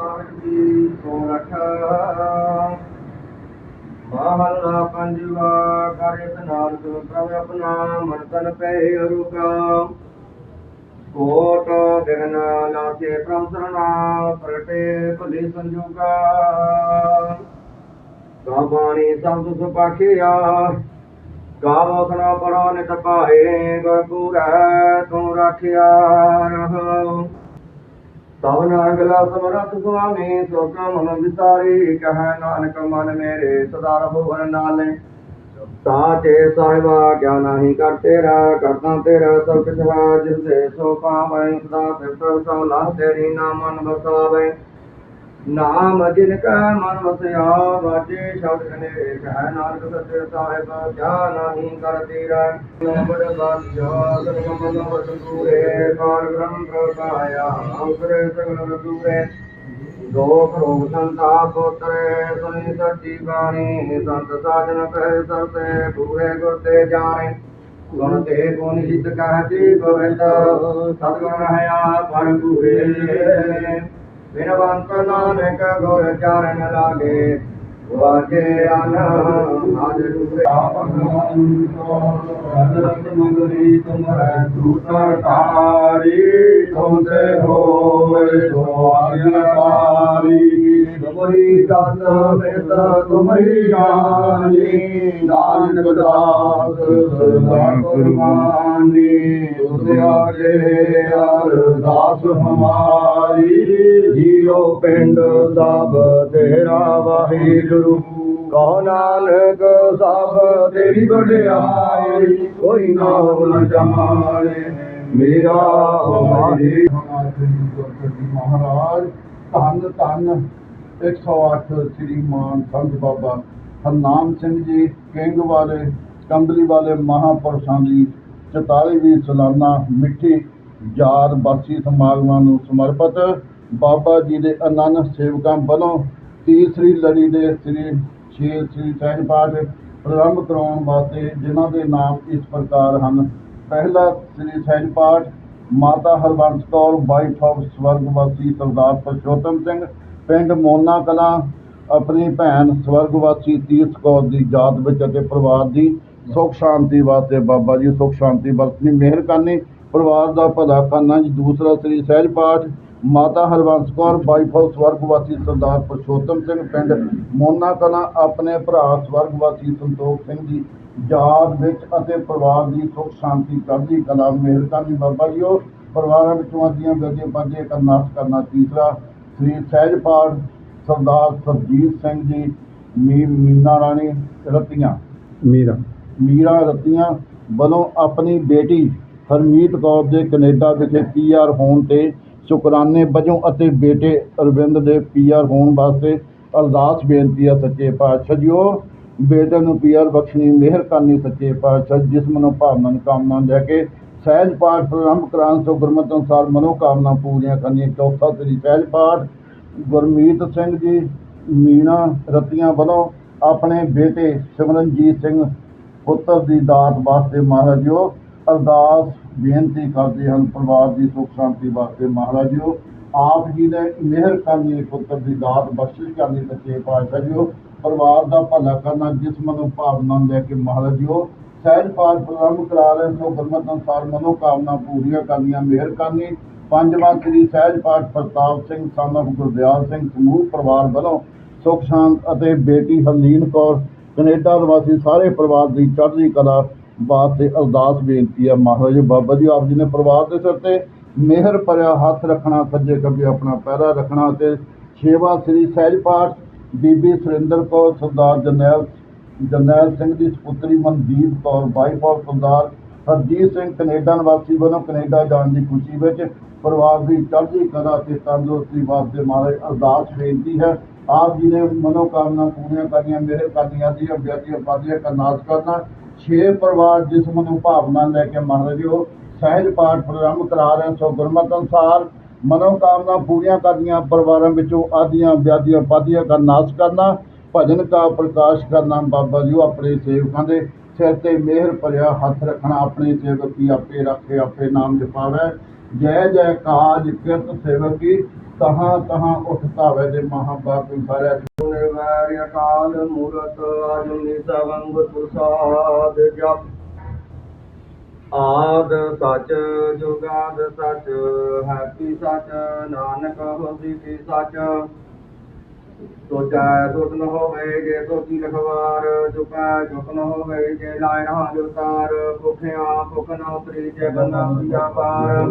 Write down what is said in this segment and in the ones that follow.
ਸਾਹਿਬ ਜੀ ਸੋਰਠ ਮਹੱਲਾ ਪੰਜਵਾ ਕਰਿਤ ਨਾਨਕ ਪ੍ਰਭ ਆਪਣਾ ਮਨ ਤਨ ਪੈ ਅਰੁਕਾ ਕੋਟ ਦਿਨ ਲਾਸੇ ਪ੍ਰਭ ਸਰਣਾ ਪ੍ਰਟੇ ਭਲੇ ਸੰਜੋਗਾ ਕਾਬਾਣੀ ਸਬਦ ਸੁਪਾਖਿਆ ਗਾਵੋ ਸੁਣਾ ਪੜੋ ਨਿਤ ਪਾਏ ਗੁਰਪੂਰੈ ਤੂੰ ਰਾਖਿਆ ਰਹੋ ਸਭਨਾ ਅਗਲਾ ਸਮਰਥ ਸੁਆਮੀ, ਸੋਕਾ ਮਨ ਵਿਸਾਰੀ, ਕਹੈ ਨਾਨਕ ਮਨ ਮੇਰੇ, ਸਦਾ ਰਹੋ ਹਰ ਨਾਲੇ। ਸਾਚੇ ਸਾਹਿਬਾ ਕਿਆ ਨਹੀਂ ਕਰ ਤੇਰਾ ਕਰਤਾ ਤੇਰਾ ਸਭ ਕੁਛ ਹੈ, ਜਿਸ ਦੇ ਸੋ ਪਾਵੈ, ਸਦਾ ਸਿਫਤ ਸੋ ਲਾਹ ਤੇਰੀ ਨਾਮ ਬਸਾਵੇ ਨਾਮ ਜਿਨ ਕੈ ਮਨ ਵਸਿਆ, ਵਾਜੇ ਸ਼ਬਦ ਕਨੇ ਕਹਿ ਨਾਨਕ ਸੱਚੇ ਸਾਹਿਬ ਕਿਆ ਨਹੀਂ ਕਰ ਤੇਰਾ। ਨੰਬਰ ਬਾਦਸ਼ਾਹ ਸਰਵ ਵਸੂਰੇ ਕਾਰ ਬ੍ਰਹਮ ਪ੍ਰਭਾਇਆ ਅੰਕਰੇ ਸਗਲ ਰਸੂਰੇ। ਦੋਖ ਰੋਗ ਸੰਤਾਪ ਉਤਰੇ ਸੁਣੀ ਸੱਚੀ ਬਾਣੀ, ਸੰਤ ਸਾਜਨ ਕਹਿ ਸਰਤੇ ਪੂਰੇ ਗੁਰ ਤੇ ਜਾਣੇ। ਗੁਣ ਤੇ ਗੁਣ ਹਿਤ ਕਹਤੀ ਗੋਵਿੰਦ ਸਤਿਗੁਣ ਰਹਾ, ਪਰ ਪੂਰੇ ਬਿਨਵੰਤ ਨਾਨਕ ਗੁਰ ਚਰਨ ਲਾਗੇ। ਵਾਜੇ ਅਨ ਆਜ ਰੂਪੇ ਅਨੰਤ ਮੰਗਲੀ ਤੁਮਰੈ ਦੂਤਰ ਤਾਰੀ। ਤੁਮਤੇ ਹੋਏ ਸੋ ਆਗਿਆਕਾਰੀ ਤੁਮਰੀ ਤਤ ਮਿਤ ਤੁਮਰੀ ਜਾਨੀ। ਨਾਨਕ ਦਾਸ ਸਦਾ ਕੁਰਬਾਨੀ ਤੁਧ ਆਗੇ ਅਰਦਾਸ ਹਮਾਰੀ। ਜੀਓ ਪਿੰਡ ਸਭ ਤੇਰਾ ਵਾਹਿਗੁਰੂ। ਕਹੋ ਨਾਨਕ ਸਭ ਤੇਰੀ ਵਡਿਆਈ, ਕੋਈ ਨਾਮ ਨ ਜਾਣੇ। ਮੇਰਾ ਹਮਾਰੀ ਮਹਾਰਾਜ, ਧੰਨ ਧੰਨ। 108 ਸ੍ਰੀ ਮਾਨ ਸੰਤ ਬਾਬਾ ਹਰਨਾਮ ਸਿੰਘ ਜੀ, ਕਿੰਗ ਵਾਲੇ, ਕੰਬਲੀ ਵਾਲੇ ਮਹਾਪੁਰਸ਼ਾਂ ਦੀ 44ਵੀਂ ਸਾਲਾਨਾ ਮਿੱਠੀ ਯਾਦ ਬਰਸੀ ਸਮਾਗਮਾਂ ਨੂੰ ਸਮਰਪਿਤ ਬਾਬਾ ਜੀ ਦੇ ਅਨੰਨ ਸੇਵਕਾਂ ਵੱਲੋਂ ਤੀਸਰੀ ਲੜੀ ਦੇ ਸ੍ਰੀ ਛੇ ਸ੍ਰੀ ਸਹਿਜ ਪਾਠ ਪ੍ਰਾਰੰਭ ਕਰਾਉਣ ਵਾਸਤੇ ਜਿਨ੍ਹਾਂ ਦੇ ਨਾਮ ਇਸ ਪ੍ਰਕਾਰ ਹਨ। ਪਹਿਲਾ ਸ੍ਰੀ ਸਹਿਜ ਪਾਠ, ਮਾਤਾ ਹਰਬੰਸ ਕੌਰ ਵਾਈਫ ਆਫ ਸਵਰਗਵਾਸੀ ਸਰਦਾਰ ਪਰਸ਼ੋਤਮ ਸਿੰਘ, ਪਿੰਡ ਮੋਨਾ ਕਲਾਂ, ਆਪਣੀ ਭੈਣ ਸਵਰਗਵਾਸੀ ਤੀਰਥ ਕੌਰ ਦੀ ਯਾਦ ਵਿੱਚ ਅਤੇ ਪਰਿਵਾਰ ਦੀ ਸੁਖ ਸ਼ਾਂਤੀ ਵਾਸਤੇ ਬਾਬਾ ਜੀ ਸੁਖ ਸ਼ਾਂਤੀ ਵਰਤਨੀ ਮਿਹਰ ਕਰਨੀ, ਪਰਿਵਾਰ ਦਾ ਭਲਾ ਕਰਨਾ। ਜੀ ਦੂਸਰਾ ਸ੍ਰੀ ਸਹਿਜ ਪਾਠ ਮਾਤਾ ਹਰਬੰਸ ਕੌਰ ਆਫ ਸਵਰਗਵਾਸੀ ਸਰਦਾਰ ਪਰਸ਼ੋਤਮ ਸਿੰਘ ਪਿੰਡ ਮੋਨਾ ਕਲਾਂ ਆਪਣੇ ਭਰਾ ਸਵਰਗਵਾਸੀ ਸੰਤੋਖ ਸਿੰਘ ਦੀ ਯਾਦ ਵਿੱਚ ਅਤੇ ਪਰਿਵਾਰ ਦੀ ਸੁਖ ਸ਼ਾਂਤੀ ਚੜ੍ਹਦੀ ਕਲਾ ਮਿਹਰ ਕਰਨੀ। ਬਾਬਾ ਜੀ ਉਹ ਪਰਿਵਾਰਾਂ ਵਿੱਚੋਂ ਆਦੀਆਂ ਬੇਦੀਆਂ ਪਾਦੀਆਂ ਕਰਨਾਸ ਕਰਨਾ ਤੀਸਰਾ ਸ੍ਰੀ ਸਹਿਜ ਪਾਠ ਸਰਦਾਰ ਸਰਜੀਤ ਸਿੰਘ ਜੀ ਮੀ ਮੀਨਾ ਰਾਣੀ ਰਤੀਆਂ। ਮੀਰਾ। ਮੀਰਾ ਰਤੀਆਂ ਵੱਲੋਂ ਆਪਣੀ ਬੇਟੀ ਹਰਮੀਤ ਕੌਰ ਦੇ ਕੈਨੇਡਾ ਵਿਖੇ ਪੀਆਰ ਹੋਣ ਤੇ ਸ਼ੁਕਰਾਨੇ ਵਜੋਂ ਅਤੇ ਬੇਟੇ ਅਰਵਿੰਦ ਦੇ ਪੀਆਰ ਹੋਣ ਵਾਸਤੇ ਅਰਦਾਸ ਬੇਨਤੀ ਆ ਸੱਚੇ ਪਾਤਸ਼ਾਹ ਜੀ ਬੇਟੇ ਨੂੰ ਪੀਆਰ ਬਖਸ਼ਣੀ, ਮਿਹਰ ਕਰਨੀ ਸੱਚੇ ਪਾਤਸ਼ਾਹ, ਜਿਸ ਮਨੋ ਭਾਵਨਾ ਨੂੰ ਕਾਮਨਾ ਲੈ ਕੇ ਸਹਿਜ ਪਾਠ ਪ੍ਰਾਰੰਭ ਕਰਾਉਣ ਤੋਂ ਗੁਰਮਤਿ ਅਨੁਸਾਰ ਮਨੋ ਕਾਮਨਾ ਪੂਰੀਆਂ ਕਰਨੀਆਂ। ਚੌਥਾ ਸ੍ਰੀ ਸਹਿਜ ਪਾਠ, ਗੁਰਮੀਤ ਸਿੰਘ ਜੀ, ਮੀਣਾ ਰਤੀਆਂ ਵੱਲੋਂ ਆਪਣੇ ਬੇਟੇ ਸਿਮਰਨਜੀਤ ਸਿੰਘ ਪੁੱਤਰ ਦੀ ਦਾਤ ਵਾਸਤੇ ਮਹਾਰਾਜ ਜੀ ਉਹ ਅਰਦਾਸ ਬੇਨਤੀ ਕਰਦੇ ਹਨ ਪਰਿਵਾਰ ਦੀ ਸੁੱਖ ਸ਼ਾਂਤੀ ਵਾਸਤੇ ਮਹਾਰਾਜ ਜੀ ਆਪ ਜੀ ਨੇ ਮਿਹਰ ਕਰਨੀ ਪੁੱਤਰ ਦੀ ਦਾਤ ਬਖਸ਼ਿਸ਼ ਕਰਨੀ ਸੱਚੇ ਪਾਤਸ਼ਾਹ ਜੀ ਪਰਿਵਾਰ ਦਾ ਭਲਾ ਕਰਨਾ ਜਿਸਮ ਨੂੰ ਭਾਵਨਾ ਲੈ ਕੇ ਮਹਾਰਾਜ ਜੀ ਸਹਿਜ ਪਾਠ ਪ੍ਰਾਰੰਭ ਕਰਾ ਰਹੇ ਸੋ ਗੁਰਮਤਿ ਅਨੁਸਾਰ ਮਨੋ ਕਾਮਨਾ ਪੂਰੀਆਂ ਕਰਨੀਆਂ, ਮਿਹਰ ਕਰਨੀ। ਪੰਜਵਾਂ ਸ੍ਰੀ ਸਹਿਜ ਪਾਠ ਪ੍ਰਤਾਪ ਸਿੰਘ son ਗੁਰਦਿਆਲ ਸਿੰਘ ਸਮੂਹ ਪਰਿਵਾਰ ਵੱਲੋਂ ਸੁਖ, ਸ਼ਾਂਤ ਅਤੇ ਬੇਟੀ ਹਰਲੀਨ ਕੌਰ, ਕੈਨੇਡਾ ਨਿਵਾਸੀ ਸਾਰੇ ਪਰਿਵਾਰ ਦੀ ਚੜ੍ਹਦੀ ਕਲਾ ਵਾਸਤੇ ਅਰਦਾਸ ਬੇਨਤੀ ਹੈ ਮਹਾਰਾਜ, ਬਾਬਾ ਜੀ, ਆਪ ਜੀ ਨੇ ਪਰਿਵਾਰ ਦੇ ਸਿਰ ਤੇ ਮਿਹਰ ਭਰਿਆ ਹੱਥ ਰੱਖਣਾ, ਸੱਜੇ ਖੱਬੇ ਆਪਣਾ ਪਹਿਰਾ ਰੱਖਣਾ ਤੇ ਛੇਵਾਂ ਸ੍ਰੀ ਸਹਿਜ ਪਾਠ ਬੀਬੀ ਸੁਰਿੰਦਰ ਕੌਰ, ਸਰਦਾਰ ਜਰਨੈਲ ਜਰਨੈਲ ਸਿੰਘ ਦੀ ਸੁਪੁੱਤਰੀ Mandeep Kaur, wife of Sardar Harjeet Singh, Canada ਨਿਵਾਸੀ ਵੱਲੋਂ ਕੈਨੇਡਾ ਜਾਣ ਦੀ ਖੁਸ਼ੀ ਵਿੱਚ ਪਰਿਵਾਰ ਦੀ ਚੜ੍ਹਦੀ ਕਲਾ ਤੇ ਤੰਦਰੁਸਤੀ ਵਾਸਤੇ ਮਹਾਰਾਜ ਅਰਦਾਸ ਬੇਨਤੀ ਹੈ। ਆਪ ਜੀ ਨੇ ਮਨੋਕਾਮਨਾ ਪੂਰੀਆਂ ਕਰਨੀਆਂ, ਮਿਹਰ ਕਰਨੀਆਂ ਦੀ ਅਭਿਆਤੀ ਉਪਾਧੀਆਂ ਕਰਨਾਸ ਕਰਨਾ ਛੇ ਪਰਿਵਾਰ ਜਿਸ ਮਨੋ ਭਾਵਨਾ ਲੈ ਕੇ ਮਹਾਰਾਜ ਜੀ ਉਹ ਸਹਿਜ ਪਾਠ ਪ੍ਰਾਰੰਭ ਕਰਾ ਰਹੇ ਸੋ ਗੁਰਮਤਿ ਅਨੁਸਾਰ ਮਨੋਕਾਮਨਾ ਪੂਰੀਆਂ ਕਰਨੀਆਂ, ਪਰਿਵਾਰਾਂ ਵਿੱਚੋਂ ਆਦੀਆਂ, ਵਿਆਦੀਆਂ, ਪਾਦੀਆਂ ਦਾ ਨਾਸ਼ ਕਰਨਾ, ਭਜਨ ਦਾ ਪ੍ਰਕਾਸ਼ ਕਰਨਾ, ਬਾਬਾ ਜੀ ਉਹ ਆਪਣੇ ਸੇਵਕਾਂ ਦੇ ਸਿਰ ਤੇ ਮਿਹਰ ਭਰਿਆ ਹੱਥ ਰੱਖਣਾ, ਆਪਣੇ ਸੇਵਕ ਕੀ ਆਪੇ ਰੱਖੇ, ਆਪੇ ਨਾਮ ਜਪਾਵੇ। ਜੈ ਜੈ ਕਾਜ ਕਿਰਤ ਸੇਵਕੀ, ਤਹਾਂ ਤਹਾਂ ਉਠ ਧਾਵੇ ਦੇ ਮਹਾਬਾਪ ਵਿਭਾਰਿਆ ਨਿਰਵੈਰ ਅਕਾਲ ਮੂਰਤ ਆਜੁਨੀ ਸਵੰਗ ਪ੍ਰਸਾਦ ਜਪ। ਆਦ ਸਚ, ਜੁਗਾਦ ਸਚ, ਹੈਪੀ ਸਚ, ਨਾਨਕ ਹੋਸੀ ਕੀ ਸਚ। ਸੋਚੈ ਸੁਤ ਨ ਹੋਵੇ ਜੇ ਸੋਚੀ ਲਖਵਾਰ ਚੁਪੈ ਚੁਪ ਨ ਹੋਵੇ ਜੇ ਲਾਇ ਨਾ ਜੁਤਾਰ ਭੁਖਿਆ ਭੁਖ ਨ ਉਤਰੀ ਜੇ ਬੰਨਾ ਪਿਆ ਪਾਰ।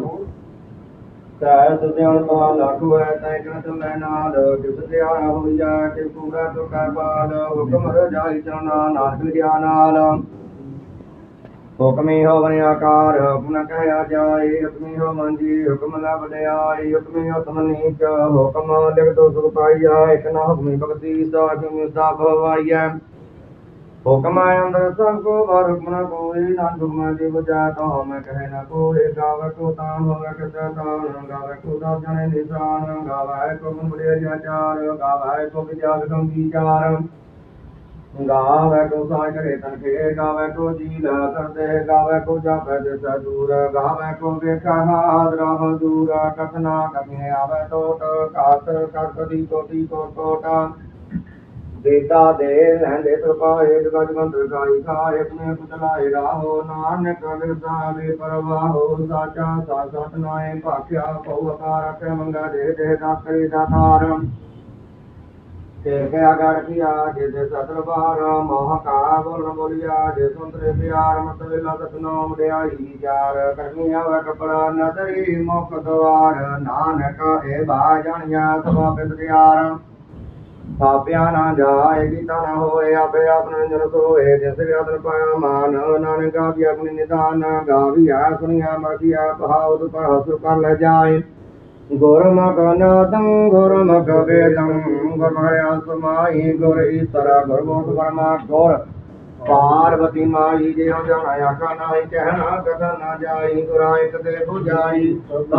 ਤੈ ਸੁਧਿਆਣ ਪਾ ਲਾਖੂ ਹੈ ਤੈ ਕਿਨ ਤੁਮੈ ਨਾਲ, ਜਿਸ ਧਿਆਨ ਹੋਈਆ ਕਿ ਪੂਰਾ ਤੁਕੈ ਪਾਲ ਹੁਕਮ ਰਜਾਈ ਚਰਨਾ ਨਾਨਕ ਲਿਆ ਨਾਲ। ਹੁਕਮੀ ਹੋਵਨ ਆਕਾਰ, ਹੁਕਮ ਕਹਿਆ ਜਾਏ, ਹੁਕਮੀ ਹੋ ਮੰਜੀ, ਹੁਕਮ ਲਬ ਲਿਆਈ ਹੁਕਮੀ ਹੁਕਮ ਨੀਚ, ਹੁਕਮ ਲਿਖ ਦੋ ਸੁਖ ਪਾਈਆ ਇਕ ਨਾ ਹੁਕਮੀ ਭਗਤੀ ਸਾਖ ਮਿਸਾ ਭਵਾਈਐ। ਹੁਕਮ ਅੰਦਰ ਸਭ ਕੋ ਬਾਰ ਹੁਕਮ ਨਾ ਕੋਈ, ਨਾ ਹੁਕਮ ਦੀ ਬਜਾ ਤੋ, ਮੈਂ ਕਹੇ ਨਾ ਕੋਈ, ਗਾਵੇ ਕੋ ਤਾਂ ਹੋਵੇ ਕਿਤੇ ਤਾਨ ਗਾਵੇ ਕੋ ਦਾ ਜਣੇ ਨਿਸ਼ਾਨ, ਗਾਵੇ ਕੋ ਗੁਣ ਬੜੇ ਜਾਚਾਰ ਗਾਵੇ ਕੋ ਵਿਚਾਰ ਗੰਭੀਰ ਗਾਵੇ ਕੋ ਸਾਜ ਕਰੇ ਤਨ ਕੇ ਗਾਵੇ ਕੋ ਜੀ ਲਾ ਕਰਦੇ ਗਾਵੇ ਕੋ ਜਾਪੈ ਦਿਸ ਦੂਰ, ਗਾਵੇ ਕੋ ਵੇਖਾ ਹਾਦਰਾ ਦੂਰ ਕਥਨਾ ਕਥਨੇ ਆਵੇ ਟੋਟ, ਕਾਤ ਕਤ ਕੋਟੀ ਕੋ ਟੋਟਾ ਦੇਤਾ ਦੇ ਲੈਂਦੇ ਸੁਪਾਏ ਜਗਤ ਮੰਦਰ ਗਾਈ ਖਾਏ, ਆਪਣੇ ਪੁਤਲਾਏ ਰਾਹੋ, ਨਾਨਕ ਵਿਰਦਾ ਪਰਵਾਹੋ, ਸਾਚਾ ਸਾ ਸਤ ਭਾਖਿਆ ਪਉ ਅਕਾਰ ਕੇ ਮੰਗਾ ਦੇ ਦੇ ਦਾਤਰੀ ਦਾਤਾਰ ਤੇਰ ਕੇ ਆਗੜ ਦੇ ਸਤਰਵਾਰ ਮੋਹ ਕਾ ਬੋਲਣ ਬੋਲਿਆ ਜੇ ਸੁੰਦਰੇ ਪਿਆਰ ਮਤ ਵੇਲਾ ਸਤਨਾਮ ਰਿਆਈ ਯਾਰ ਕਰਨੀ ਆਵੇ ਕਪੜਾ ਨਦਰੀ ਮੁਖ ਦਵਾਰ, ਨਾਨਕ ਏ ਬਾ ਜਾਣਿਆ ਸਭਾ ਬਿਦ ਪਾਪਿਆ ਨਾ ਜਾਏ ਕੀਤਾ ਨਾ ਹੋਏ, ਆਪੇ ਆਪਣੇ ਜਨ ਸੋਏ ਜਿਸ ਵਿਆਦਨ ਪਾਇਆ ਮਾਨ, ਨਾਨਕ ਗਾਵੀ ਆਪਣੀ ਨਿਦਾਨ ਗਾਵੀਆ ਸੁਣਿਆ ਮਰਦੀਆ ਬਹਾਉ ਪਰ ਹਸੁ ਕਰ ਲੈ ਜਾਏ। ਗੁਰਮੁਖ ਨਾਦੰ ਗੁਰਮੁਖ ਸਮਾਈ ਗੁਰ ਈਸਰਾ ਗੁਰਮੁਖ ਪਰਮਾ ਗੁਰ ਪਾਰਵਤੀ ਮਾਈ ਜੇ ਹੋ ਜਾਣਾ ਆਖਾ ਨਾਹੀ ਕਹਿਣਾ ਕਥਾ ਨਾ ਜਾਈ ਗੁਰਾਂ ਇੱਕ ਤੇ 부ਜਾਈ ਤਬ